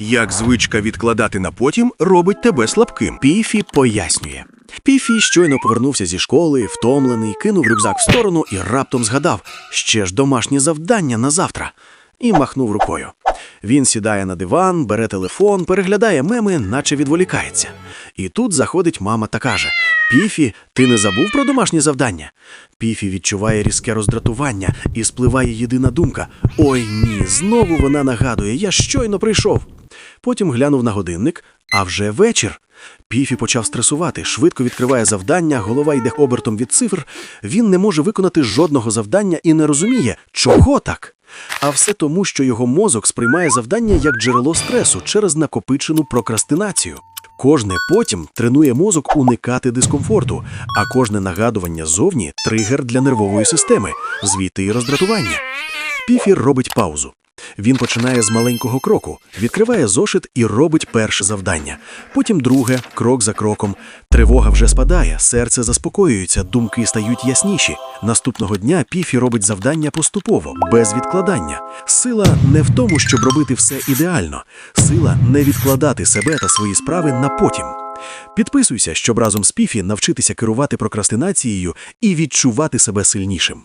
Як звичка відкладати на потім робить тебе слабким. Піфі пояснює. Піфі щойно повернувся зі школи, втомлений, кинув рюкзак в сторону і раптом згадав ще ж домашнє завдання на завтра. І махнув рукою. Він сідає на диван, бере телефон, переглядає меми, наче відволікається. І тут заходить мама та каже: Піфі, ти не забув про домашнє завдання? Піфі відчуває різке роздратування і спливає єдина думка: Ой ні, знову вона нагадує, я щойно прийшов. Потім глянув на годинник, а вже вечір. Піфі почав стресувати, швидко відкриває завдання, голова йде обертом від цифр. Він не може виконати жодного завдання і не розуміє, чого так. А все тому, що його мозок сприймає завдання як джерело стресу через накопичену прокрастинацію. Кожне потім тренує мозок уникати дискомфорту, а кожне нагадування зовні тригер для нервової системи, звідти і роздратування. Піфі робить паузу. Він починає з маленького кроку, відкриває зошит і робить перше завдання. Потім друге, крок за кроком. Тривога вже спадає, серце заспокоюється, думки стають ясніші. Наступного дня Піфі робить завдання поступово, без відкладання. Сила не в тому, щоб робити все ідеально. Сила не відкладати себе та свої справи на потім. Підписуйся, щоб разом з Піфі навчитися керувати прокрастинацією і відчувати себе сильнішим.